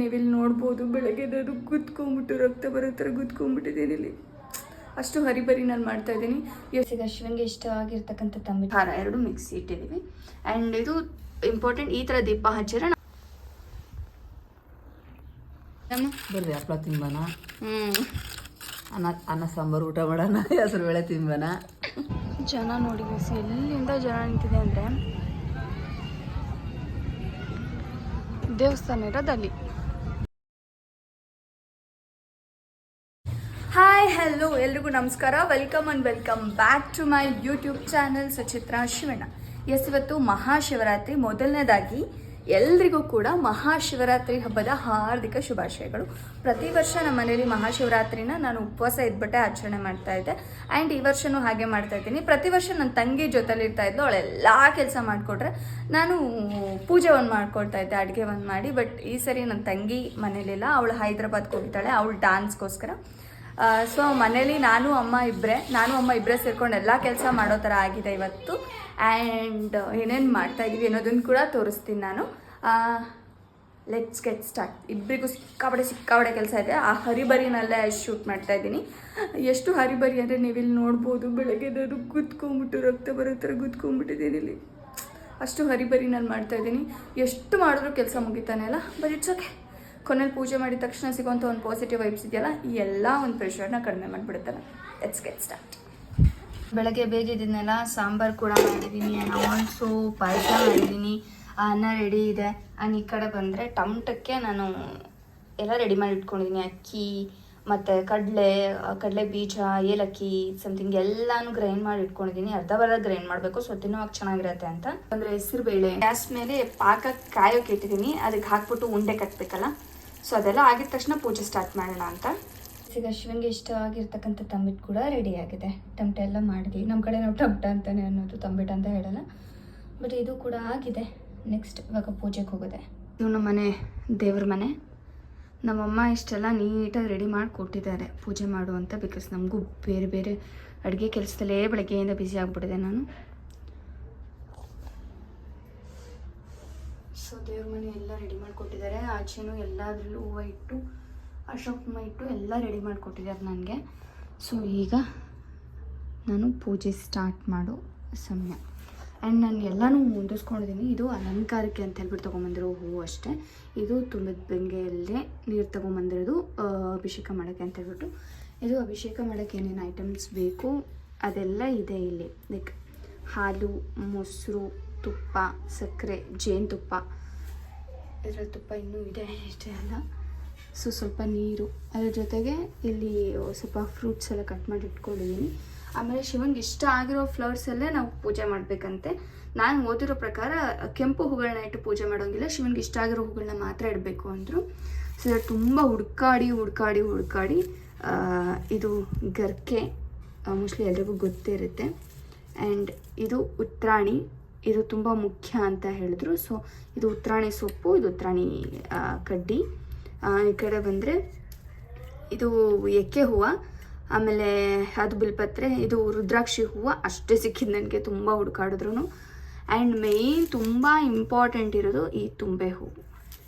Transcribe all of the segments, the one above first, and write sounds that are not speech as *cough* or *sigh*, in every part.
ನೀವಿಲ್ಲಿ ನೋಡ್ಬೋದು ಬೆಳಗ್ಗೆ ಅದು ಕುತ್ಕೊಂಬಿಟ್ಟು ರಕ್ತ ಬರೋ ಥರ ಕುತ್ಕೊಂಡ್ಬಿಟ್ಟಿದ್ದೀನಿ ಇಲ್ಲಿ. ಅಷ್ಟು ಹರಿಬರಿ ನಾನು ಮಾಡ್ತಾ ಇದ್ದೀನಿ. ಈಗ ಶಿವನ್ಗೆ ಇಷ್ಟ ಆಗಿರ್ತಕ್ಕಂಥ ತಂಬಿ ಖಾರ ಎರಡು ಮಿಕ್ಸಿ ಇಟ್ಟಿದ್ದೀವಿ ಆ್ಯಂಡ್ ಇದು ಇಂಪಾರ್ಟೆಂಟ್ ಈ ಥರ ದೀಪ ಹಚ್ಚಿದ್ರೆ ನಮ್ಮ ಬರ್ರಿ ಹಪ್ಪಳ ತಿಂಬನ ಹ್ಞೂ ಅನ್ನ ಅನ್ನ ಸಾಂಬಾರು ಊಟ ಮಾಡೋಣ ಹೆಸರು ಬೇಳೆ ತಿಂಬನ ಜನ ನೋಡಿ ಬಿಸಿ ಎಲ್ಲಿಂದ ಜನ ನಿಂತಿದೆ ಅಂದರೆ ದೇವಸ್ಥಾನ ಇರೋದು ಅಲ್ಲಿ. ಹಲೋ ಎಲ್ರಿಗೂ ನಮಸ್ಕಾರ. Welcome and welcome back to my YouTube channel Sachitra Shivanna. Yes ಇವತ್ತು ಮಹಾಶಿವರಾತ್ರಿ. ಮೊದಲನೇದಾಗಿ ಎಲ್ರಿಗೂ ಕೂಡ ಮಹಾಶಿವರಾತ್ರಿ ಹಬ್ಬದ ಹಾರ್ದಿಕ ಶುಭಾಶಯಗಳು. ಪ್ರತಿ ವರ್ಷ ನಮ್ಮ ಮನೇಲಿ ಮಹಾಶಿವರಾತ್ರಿನ ನಾನು ಉಪವಾಸ ಇದ್ಬಿಟ್ಟೆ ಆಚರಣೆ ಮಾಡ್ತಾ ಇದ್ದೆ. ಆ್ಯಂಡ್ ಈ ವರ್ಷನೂ ಹಾಗೆ ಮಾಡ್ತಾ ಇದ್ದೀನಿ. ಪ್ರತಿ ವರ್ಷ ನನ್ನ ತಂಗಿ ಜೊತೆಲಿ ಇರ್ತಾ ಇದ್ಲು. ಅವಳೆಲ್ಲ ಕೆಲಸ ಮಾಡಿಕೊಟ್ರೆ ನಾನು ಪೂಜೆ ಒಂದು ಮಾಡ್ಕೊಳ್ತಾ ಇದ್ದೆ ಅಡುಗೆ ಒಂದು ಮಾಡಿ. ಬಟ್ ಈ ಸರಿ ನನ್ನ ತಂಗಿ ಮನೇಲಿಲ್ಲ. ಅವಳು ಹೈದ್ರಾಬಾದ್ಗೆ ಹೋಗ್ತಾಳೆ ಅವಳು ಡಾನ್ಸ್ಗೋಸ್ಕರ ಸೊ ಮನೇಲಿ ನಾನು, ಅಮ್ಮ ಇಬ್ಬರೆ ನಾನು, ಅಮ್ಮ ಇಬ್ಬರೇ ಸೇರ್ಕೊಂಡು ಎಲ್ಲ ಕೆಲಸ ಮಾಡೋ ಥರ ಆಗಿದೆ ಇವತ್ತು. ಆ್ಯಂಡ್ ಏನೇನು ಮಾಡ್ತಾ ಇದ್ದೀವಿ ಅನ್ನೋದನ್ನು ಕೂಡ ತೋರಿಸ್ತೀನಿ ನಾನು. ಲೆಟ್ಸ್ ಗೆಟ್ ಸ್ಟಾರ್ಟ್ ಇಬ್ಬರಿಗೂ ಸಿಕ್ಕಾಪಡೆ ಸಿಕ್ಕಾಪಡೆ ಕೆಲಸ ಇದೆ. ಆ ಹರಿಬರಿನಲ್ಲೇ ಶೂಟ್ ಮಾಡ್ತಾ ಇದ್ದೀನಿ. ಎಷ್ಟು ಹರಿಬರಿ ಅಂದರೆ ನೀವಿಲ್ಲಿ ನೋಡ್ಬೋದು, ಬೆಳಗ್ಗೆ ಅದು ಗುದ್ಕೊಂಬಿಟ್ಟು, ರಕ್ತ ಬರೋ ಥರ ಗುದ್ಕೊಂಬಿಟ್ಟಿದ್ದೀನಿ ಇಲ್ಲಿ. ಅಷ್ಟು ಹರಿಬರಿ ನಾನು ಮಾಡ್ತಾ ಇದ್ದೀನಿ. ಎಷ್ಟು ಮಾಡಿದ್ರು ಕೆಲಸ ಮುಗಿತಾನೆ ಅಲ್ಲ? ಬಟ್ ಇಟ್ಸ್ ಓಕೆ ಕೊನೆಯಲ್ಲಿ ಪೂಜೆ ಮಾಡಿದ ತಕ್ಷಣ ಸಿಗುವಂಥ ಒಂದು ಪಾಸಿಟಿವ್ ವೈಬ್ಸ್ ಇದೆಯಲ್ಲ, ಈ ಎಲ್ಲ ಒಂದು ಪ್ರೆಷರ್ನ ಕಡಿಮೆ ಮಾಡಿಬಿಡುತ್ತಲ್ಲ ಲೆಟ್ಸ್ ಗೆಟ್ ಸ್ಟಾರ್ಟ್ ಬೆಳಗ್ಗೆ ಬೇಗ ಇದನ್ನೆಲ್ಲ ಸಾಂಬಾರು ಕೂಡ ಮಾಡಿದ್ದೀನಿ ಆಲ್ಸೋ ಪಾಯಸ ಮಾಡಿದ್ದೀನಿ, ಅನ್ನ ರೆಡಿ ಇದೆ. ಆ್ಯಂಡ್ ಈ ಕಡೆ ಬಂದರೆ ಟಮಟಕ್ಕೆ ನಾನು ಎಲ್ಲ ರೆಡಿ ಮಾಡಿ ಇಟ್ಕೊಂಡಿದ್ದೀನಿ ಅಕ್ಕಿ ಮತ್ತು ಕಡಲೆ ಕಡಲೆ ಬೀಜ, ಏಲಕ್ಕಿ ಸಮಥಿಂಗ್ ಎಲ್ಲಾನು ಗ್ರೈಂಡ್ ಮಾಡಿ ಇಟ್ಕೊಂಡಿದ್ದೀನಿ ಅರ್ಧ ಬರ್ಧ ಗ್ರೈಂಡ್ ಮಾಡಬೇಕು, ಸೊ ತಿನ್ನೋವಾಗ ಚೆನ್ನಾಗಿರತ್ತೆ ಅಂತ. ಅಂದರೆ ಹೆಸರು ಬೇಳೆ. ಗ್ಯಾಸ್ ಮೇಲೆ ಪಾಕ ಕಾಯೋಕೆ ಇಟ್ಟಿದ್ದೀನಿ ಅದಕ್ಕೆ ಹಾಕ್ಬಿಟ್ಟು ಉಂಡೆ ಕಟ್ಬೇಕಲ್ಲ? ಸೊ ಅದೆಲ್ಲ ಆಗಿದ ತಕ್ಷಣ ಪೂಜೆ ಸ್ಟಾರ್ಟ್ ಮಾಡೋಣ ಅಂತ. ಈಗ ಶಿವನ್ಗೆ ಇಷ್ಟ ಆಗಿರ್ತಕ್ಕಂಥ ತಂಬಿಟ್ಟು ಕೂಡ ರೆಡಿ ಆಗಿದೆ. ಟಮಟ ಎಲ್ಲ ಮಾಡಿದ್ವಿ. ನಮ್ಮ ಕಡೆ ನಾವು ಟಮಟ ಅಂತಾನೆ ಅನ್ನೋದು ತಂಬಿಟ್ಟು ಅಂತ ಹೇಳಲ್ಲ. ಬಟ್ ಇದು ಕೂಡ ಆಗಿದೆ. ನೆಕ್ಸ್ಟ್ ಇವಾಗ ಪೂಜೆಗೆ ಹೋಗೋದೆ. ನಮ್ಮ ಮನೆ, ದೇವ್ರ ಮನೆ. ನಮ್ಮಮ್ಮ ಇಷ್ಟೆಲ್ಲ ನೀಟಾಗಿ ರೆಡಿ ಮಾಡಿ ಕೊಟ್ಟಿದ್ದಾರೆ. ಪೂಜೆ ಮಾಡು ಅಂತ ಬಿಕಾಸ್ ನಮಗೂ ಬೇರೆ ಬೇರೆ ಅಡುಗೆ ಕೆಲಸದಲ್ಲೇ ಬೆಳಗ್ಗೆಯಿಂದ ಬ್ಯುಸಿ ಆಗಿಬಿಟ್ಟಿದೆ ನಾನು. ಸೊ ದೇವ್ರ ಮನೆ ಎಲ್ಲ ರೆಡಿ ಮಾಡಿಕೊಟ್ಟಿದ್ದಾರೆ ಆಚೆನೂ ಎಲ್ಲದರಲ್ಲೂ ಹೂವು ಇಟ್ಟು, ಅಶೋಕಮ್ಮ ಇಟ್ಟು ಎಲ್ಲ ರೆಡಿ ಮಾಡಿಕೊಟ್ಟಿದ್ದಾರೆ ನನಗೆ. ಸೊ ಈಗ ನಾನು ಪೂಜೆ ಸ್ಟಾರ್ಟ್ ಮಾಡೋ ಸಮಯ. ಆ್ಯಂಡ್ ನಾನು ಎಲ್ಲನೂ ಮುಂದಿಸ್ಕೊಂಡಿದ್ದೀನಿ ಇದು ಅಲಂಕಾರಕ್ಕೆ ಅಂತ ಹೇಳ್ಬಿಟ್ಟು ತೊಗೊಂಬಂದಿರೋ ಹೂವು ಅಷ್ಟೇ. ಇದು ತುಂಬಿದ ಬೆಂಗೆಯಲ್ಲೇ ನೀರು ತೊಗೊಂಬಂದಿರೋದು ಅಭಿಷೇಕ ಮಾಡೋಕ್ಕೆ ಅಂತ ಹೇಳ್ಬಿಟ್ಟು. ಇದು ಅಭಿಷೇಕ ಮಾಡೋಕ್ಕೆ ಏನೇನು ಐಟಮ್ಸ್ ಬೇಕು, ಅದೆಲ್ಲ ಇದೆ ಇಲ್ಲಿ. ಲೈಕ್ ಹಾಲು, ಮೊಸರು, ತುಪ್ಪ, ಸಕ್ಕರೆ ಜೇನುತುಪ್ಪ ಇದರಲ್ಲಿ ತುಪ್ಪ ಇನ್ನೂ ಇದೆ, ಇಷ್ಟೇ ಅಲ್ಲ. ಸೊ ಸ್ವಲ್ಪ ನೀರು. ಅದ್ರ ಜೊತೆಗೆ ಇಲ್ಲಿ ಸ್ವಲ್ಪ ಫ್ರೂಟ್ಸ್ ಎಲ್ಲ ಕಟ್ ಮಾಡಿ ಇಟ್ಕೊಂಡಿದ್ದೀನಿ ಆಮೇಲೆ ಶಿವನ್ಗೆ ಇಷ್ಟ ಆಗಿರೋ ಫ್ಲವರ್ಸಲ್ಲೇ ನಾವು ಪೂಜೆ ಮಾಡಬೇಕಂತೆ. ನಾನು ಓದಿರೋ ಪ್ರಕಾರ ಕೆಂಪು ಹೂಗಳನ್ನ ಇಟ್ಟು ಪೂಜೆ ಮಾಡೋಂಗಿಲ್ಲ, ಶಿವನ್ಗೆ ಇಷ್ಟ ಆಗಿರೋ ಹೂಗಳನ್ನ ಮಾತ್ರ ಇಡಬೇಕು ಅಂದರು. ಸೊ ತುಂಬ ಹುಡ್ಕಾಡಿ ಹುಡ್ಕಾಡಿ ಹುಡ್ಕಾಡಿ ಇದು ಗರ್ಕೆ ಮೋಸ್ಟ್ಲಿ ಎಲ್ರಿಗೂ ಗೊತ್ತೇ ಇರುತ್ತೆ. ಆ್ಯಂಡ್ ಇದು ಉತ್ರಾಣಿ, ಇದು ತುಂಬ ಮುಖ್ಯ ಅಂತ ಹೇಳಿದ್ರು. ಸೊ ಇದು ಉತ್ರಾಣಿ ಸೊಪ್ಪು, ಇದು ಉತ್ರಾಣಿ ಕಡ್ಡಿ. ಈ ಕಡೆ ಬಂದರೆ ಇದು ಎಕ್ಕೆ ಹೂವು? ಆಮೇಲೆ ಅದು ಬಿಲ್ಪತ್ರೆ, ಇದು ರುದ್ರಾಕ್ಷಿ ಹೂವು, ಅಷ್ಟೇ ಸಿಕ್ಕಿದ್ದು ನನಗೆ ತುಂಬ ಹುಡುಕಾಡಿದ್ರು ಆ್ಯಂಡ್ ಮೇಯ್ನ್ ತುಂಬ ಇಂಪಾರ್ಟೆಂಟ್ ಇರೋದು ಈ ತುಂಬೆ ಹೂವು.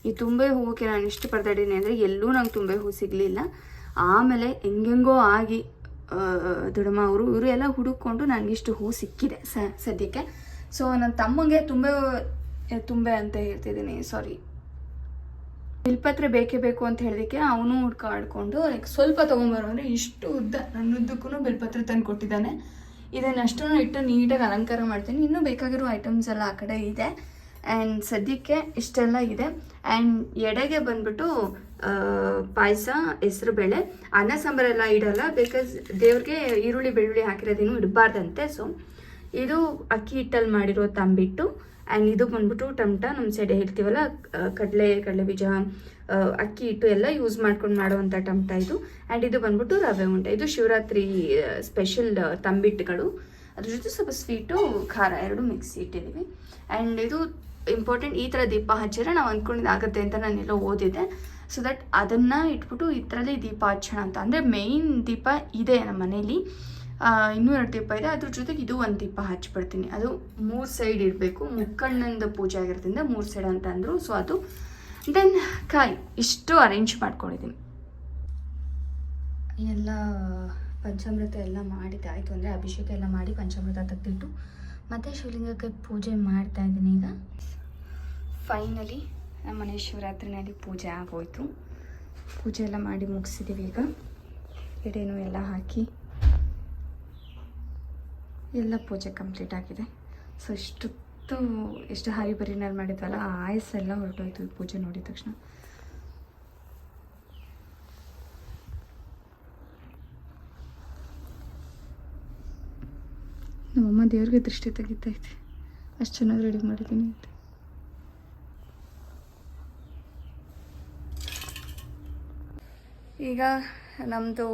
ಈ ತುಂಬೆ ಹೂವಕ್ಕೆ ನಾನು ಇಷ್ಟು ಪರದಾಡಿದ್ದೀನಿ ಅಂದರೆ ಎಲ್ಲೂ ನಂಗೆ ತುಂಬೆ ಹೂವು ಸಿಗಲಿಲ್ಲ. ಆಮೇಲೆ ಹೆಂಗೆಂಗೋ ಆಗಿ ದುಡಮ ಅವರು, ಇವರು ಎಲ್ಲ ಹುಡುಕೊಂಡು ನನಗಿಷ್ಟು ಹೂ ಸಿಕ್ಕಿದೆ ಸದ್ಯಕ್ಕೆ. ಸೊ ನನ್ನ ತಮ್ಮಂಗೆ ತುಂಬೆ ತುಂಬೆ ಅಂತ ಹೇಳ್ತಿದ್ದೀನಿ. ಸಾರಿ ಬಿಲ್ಪತ್ರೆ ಬೇಕೇ ಬೇಕು ಅಂತ ಹೇಳಿದಕ್ಕೆ ಅವನು ಹುಡ್ಕಾಡ್ಕೊಂಡು ಲೈಕ್ ಸ್ವಲ್ಪ ತೊಗೊಂಬರೋ ಅಂದರೆ ಇಷ್ಟು ಉದ್ದ, ನನ್ನ ಉದ್ದಕ್ಕೂ ಬಿಲ್ಪತ್ರೆ ತಂದು ಕೊಟ್ಟಿದ್ದಾನೆ. ಇದನ್ನಷ್ಟು ಇಟ್ಟು ನೀಟಾಗಿ ಅಲಂಕಾರ ಮಾಡ್ತೀನಿ. ಇನ್ನೂ ಬೇಕಾಗಿರೋ ಐಟಮ್ಸ್ ಎಲ್ಲ ಆ ಕಡೆ ಇದೆ. ಆ್ಯಂಡ್ ಸದ್ಯಕ್ಕೆ ಇಷ್ಟೆಲ್ಲ ಇದೆ. ಆ್ಯಂಡ್ ಎಡೆಗೆ ಬಂದ್ಬಿಟ್ಟು ಪಾಯಸ, ಹೆಸರು ಬೇಳೆ, ಅನ್ನ ಸಾಂಬಾರೆಲ್ಲ ಇಡಲ್ಲ ಬಿಕಾಸ್ ದೇವ್ರಿಗೆ ಈರುಳ್ಳಿ, ಬೆಳ್ಳುಳ್ಳಿ ಹಾಕಿರೋದೇನು ಇಡಬಾರ್ದಂತೆ. ಸೊ ಇದು ಅಕ್ಕಿ ಹಿಟ್ಟಲ್ಲಿ ಮಾಡಿರೋ ತಂಬಿಟ್ಟು ಆ್ಯಂಡ್ ಇದು ಬಂದ್ಬಿಟ್ಟು ಟಮಟ ನಮ್ಮ ಸೈಡ್ ಹೇಳ್ತೀವಲ್ಲ ಕಡಲೆ ಕಡಲೆ ಬೀಜ ಅಕ್ಕಿ ಹಿಟ್ಟು ಎಲ್ಲ ಯೂಸ್ ಮಾಡ್ಕೊಂಡು ಮಾಡುವಂಥ ಟಮಟ ಇದು. ಆ್ಯಂಡ್ ಇದು ಬಂದ್ಬಿಟ್ಟು ರವೆ ಉಂಟ ಇದು ಶಿವರಾತ್ರಿ ಸ್ಪೆಷಲ್ ತಂಬಿಟ್ಟುಗಳು. ಅದ್ರ ಜೊತೆ ಸ್ವಲ್ಪ ಸ್ವೀಟು ಖಾರ ಎರಡು ಮಿಕ್ಸಿ ಇಟ್ಟಿದ್ದೀವಿ ಆ್ಯಂಡ್ ಇದು ಇಂಪಾರ್ಟೆಂಟ್ ಈ ಥರ ದೀಪ ಹಚ್ಚಿದ್ರೆ ನಾವು ಅಂದ್ಕೊಂಡಿದ್ದು ಆಗುತ್ತೆ ಅಂತ ನಾನೆಲ್ಲ ಓದಿದ್ದೆ. ಸೊ ದಟ್ ಅದನ್ನು ಇಟ್ಬಿಟ್ಟು ಇದರಲ್ಲಿ ದೀಪ ಹಚ್ಚೋಣ ಅಂತ. ಅಂದರೆ ಮೇಯ್ನ್ ದೀಪ ಇದೆ ನಮ್ಮ ಮನೇಲಿ. ಇನ್ನೂ ಎರಡು ದೀಪ ಇದೆ. ಅದ್ರ ಜೊತೆಗೆ ಇದು ಒಂದು ದೀಪ ಹಚ್ಚಿಬಿಡ್ತೀನಿ ಅದು ಮೂರು ಸೈಡ್ ಇರಬೇಕು. ಮುಕ್ಕಣ್ಣಂದು ಪೂಜೆ ಆಗಿರೋದ್ರಿಂದ ಮೂರು ಸೈಡ್ ಅಂತ ಅಂದರು. ಸೊ ಅದು ದೆನ್ ಕಾಯಿ ಇಷ್ಟು ಅರೇಂಜ್ ಮಾಡ್ಕೊಂಡಿದ್ದೀನಿ. ಎಲ್ಲ ಪಂಚಾಮೃತ ಎಲ್ಲ ಮಾಡಿದ್ದಾಯಿತು ಅಂದರೆ ಅಭಿಷೇಕ ಎಲ್ಲ ಮಾಡಿ ಪಂಚಾಮೃತ ತೆಗೆದಿಟ್ಟು ಮತ್ತೆ ಶಿವಲಿಂಗಕ್ಕೆ ಪೂಜೆ ಮಾಡ್ತಾ ಇದ್ದೀನಿ ಈಗ. ಫೈನಲಿ ನಮ್ಮ ಮನೆ ಶಿವರಾತ್ರಿನಲ್ಲಿ ಪೂಜೆ ಆಗೋಯ್ತು. ಪೂಜೆ ಎಲ್ಲ ಮಾಡಿ ಮುಗಿಸಿದ್ದೀವಿ ಈಗ. ಎಡೆನೂ ಎಲ್ಲ ಹಾಕಿ ಎಲ್ಲ ಪೂಜೆ ಕಂಪ್ಲೀಟ್ ಆಗಿದೆ. ಸೊ ಇಷ್ಟೊತ್ತು ಎಷ್ಟು ಹರಿಬರಿನಲ್ಲಿ ಮಾಡಿದ್ವಲ್ಲ, ಆ ಆಯಸ್ಸೆಲ್ಲ ಹೊರಟೋಯ್ತು ಪೂಜೆ ನೋಡಿದ ತಕ್ಷಣ. ನಮ್ಮಮ್ಮ ದೇವ್ರಿಗೆ ದೃಷ್ಟಿ ತೆಗಿತೈತೆ ಅಷ್ಟು ಚೆನ್ನಾಗಿ ರೆಡಿ ಮಾಡಿದ್ದೀನಿ ಅಂತ. ಈಗ ನಮ್ಮದು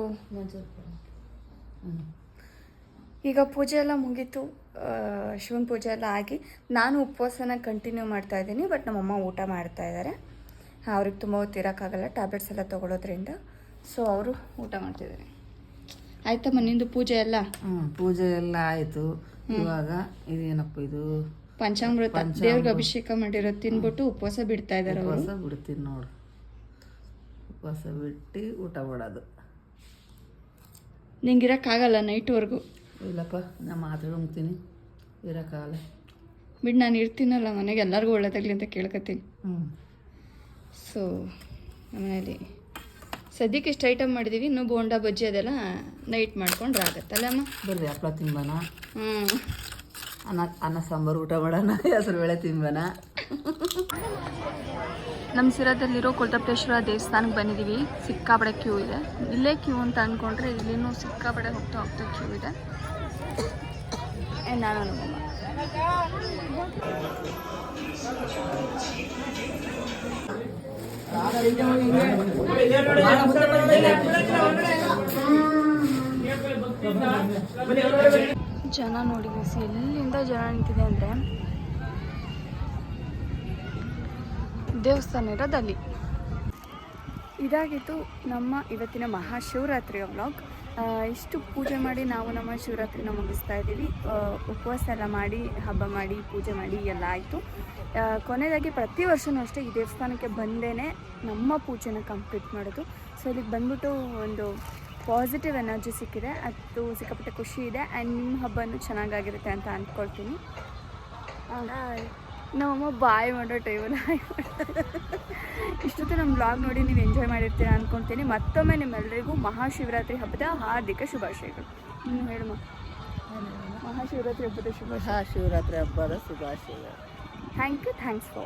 ಈಗ ಪೂಜೆ ಎಲ್ಲ ಮುಗೀತು ಶಿವನ ಪೂಜೆ ಎಲ್ಲ ಆಗಿ ನಾನು ಉಪವಾಸನ ಕಂಟಿನ್ಯೂ ಮಾಡ್ತಾ ಇದ್ದೀನಿ ಬಟ್ ನಮ್ಮಮ್ಮ ಊಟ ಮಾಡ್ತಾ ಇದ್ದಾರೆ. ಅವ್ರಿಗೆ ತುಂಬ ಹೊತ್ತಿರೋಕ್ಕಾಗಲ್ಲ ಟ್ಯಾಬ್ಲೆಟ್ಸ್ ಎಲ್ಲ ತೊಗೊಳೋದ್ರಿಂದ. ಸೊ ಅವರು ಊಟ ಮಾಡ್ತಿದ್ದಾರೆ. ಆಯ್ತಮ್ಮ ನಿಂದು ಪೂಜೆ ಎಲ್ಲ? ಪೂಜೆ ಎಲ್ಲ ಆಯ್ತು. ಇವಾಗ ಇದೇನಪ್ಪ ಇದು? ಪಂಚಾಮೃತ. ದೇವ್ರಿಗೆ ಅಭಿಷೇಕ ಮಾಡಿರೋದು ತಿನ್ಬಿಟ್ಟು ಉಪವಾಸ ಬಿಡ್ತಾ ಇದ್ದಾರೆ ಉಪವಾಸ ಬಿಡ್ತೀನಿ ನೋಡು. ಉಪವಾಸ ಬಿಟ್ಟು ಊಟ ಮಾಡೋದು. ನಿಂಗೆ ಇರೋಕ್ಕಾಗಲ್ಲ ನೈಟ್ವರೆಗೂ ಇಲ್ಲಪ್ಪ ನಾ ಮಾತಾಡ್ತೀನಿ ಇರೋಕ್ಕಾಗಲ್ಲ ಬಿಟ್ಟು ನಾನು ಇರ್ತೀನಲ್ಲ ಮನೆಗೆ ಎಲ್ಲರಿಗೂ ಒಳ್ಳೇದಾಗಲಿ ಅಂತ ಕೇಳ್ಕೊತೀನಿ ಹ್ಞೂ ಸೊ ಮನೆಯಲ್ಲಿ ಸದ್ಯಕ್ಕೆ ಇಷ್ಟು ಐಟಮ್ ಮಾಡಿದ್ದೀವಿ ಇನ್ನೂ ಬೋಂಡಾ ಬಜ್ಜಿ ಅದೆಲ್ಲ ನೈಟ್ ಮಾಡ್ಕೊಂಡ್ರೆ ಆಗತ್ತಲ್ಲ ಅಮ್ಮ? ಬರ್ರಿ ಹಪ್ಪಳ ತಿನ್ಬಾನ? ಹ್ಞೂ ಅನ್ನ ಅನ್ನ ಸಾಂಬಾರು ಊಟ ಮಾಡೋಣ *laughs* ಹೆಸರು ಬೇಳೆ ತಿಂಬನ *laughs* ನಮ್ಮ ಸಿರಾದಲ್ಲಿರೋ ಕೊಲ್ತಪ್ಪೇಶ್ವರ ದೇವಸ್ಥಾನಕ್ಕೆ ಬಂದಿದ್ದೀವಿ. ಸಿಕ್ಕಾಪಡೆ ಕ್ಯೂ ಇದೆ. ಇಲ್ಲೇ ಕ್ಯೂ ಅಂತ ಅಂದ್ಕೊಂಡ್ರೆ ಇಲ್ಲಿನೂ ಸಿಕ್ಕಾಪಡೆ ಹೋಗ್ತಾ ಹೋಗ್ತಾ ಕ್ಯೂ ಇದೆ. ನಾನು ಜನ ನೋಡಿ ಎಲ್ಲಿಂದ ಜನ ನಿಂತಿದೆ ಅಂದರೆ ದೇವಸ್ಥಾನ ಇರೋದಲ್ಲಿ. ಇದಾಗಿತ್ತು ನಮ್ಮ ಇವತ್ತಿನ ಮಹಾಶಿವರಾತ್ರಿ ವ್ಲಾಗ್. ಇಷ್ಟು ಪೂಜೆ ಮಾಡಿ ನಾವು ನಮ್ಮ ಶಿವರಾತ್ರಿನ ಮುಗಿಸ್ತಾ ಇದ್ದೀವಿ. ಉಪವಾಸ ಎಲ್ಲ ಮಾಡಿ, ಹಬ್ಬ ಮಾಡಿ, ಪೂಜೆ ಮಾಡಿ ಎಲ್ಲ ಆಯಿತು. ಕೊನೆಯದಾಗಿ ಪ್ರತಿ ವರ್ಷವೂ ಅಷ್ಟೇ ಈ ದೇವಸ್ಥಾನಕ್ಕೆ ಬಂದೇ ನಮ್ಮ ಪೂಜೆನ ಕಂಪ್ಲೀಟ್ ಮಾಡೋದು. ಸೊ ಇಲ್ಲಿಗೆ ಬಂದ್ಬಿಟ್ಟು ಒಂದು ಪಾಸಿಟಿವ್ ಎನರ್ಜಿ ಸಿಕ್ಕಿದೆ. ಅದು ಸಿಕ್ಕಾಪಟ್ಟೆ ಖುಷಿ ಇದೆ. ಆ್ಯಂಡ್ ನಿಮ್ಮ ಹಬ್ಬನೂ ಚೆನ್ನಾಗಾಗಿರುತ್ತೆ ಅಂತ ಅಂದ್ಕೊಳ್ತೀನಿ. ನಮ್ಮಮ್ಮ ಬಾಯ್ ಮಾಡೋ ಟೈಮಲ್ಲಿ *laughs* ಹಾಯ್ ಇಷ್ಟೊತ್ತು ನಮ್ಮ ಬ್ಲಾಗ್ ನೋಡಿ ನೀವು ಎಂಜಾಯ್ ಮಾಡಿರ್ತೀರ ಅನ್ಕೊಂತೀನಿ. ಮತ್ತೊಮ್ಮೆ ನಿಮ್ಮೆಲ್ಲರಿಗೂ ಮಹಾಶಿವರಾತ್ರಿ ಹಬ್ಬದ ಹಾರ್ದಿಕ ಶುಭಾಶಯಗಳು. ನೀನು ಹೇಳಮ್ಮ. ಮಹಾಶಿವರಾತ್ರಿ ಹಬ್ಬದ ಶುಭ ಮಹಾಶಿವರಾತ್ರಿ ಹಬ್ಬದ ಶುಭಾಶಯ ಥ್ಯಾಂಕ್ ಯು ಥ್ಯಾಂಕ್ಸ್ ಫಾರ್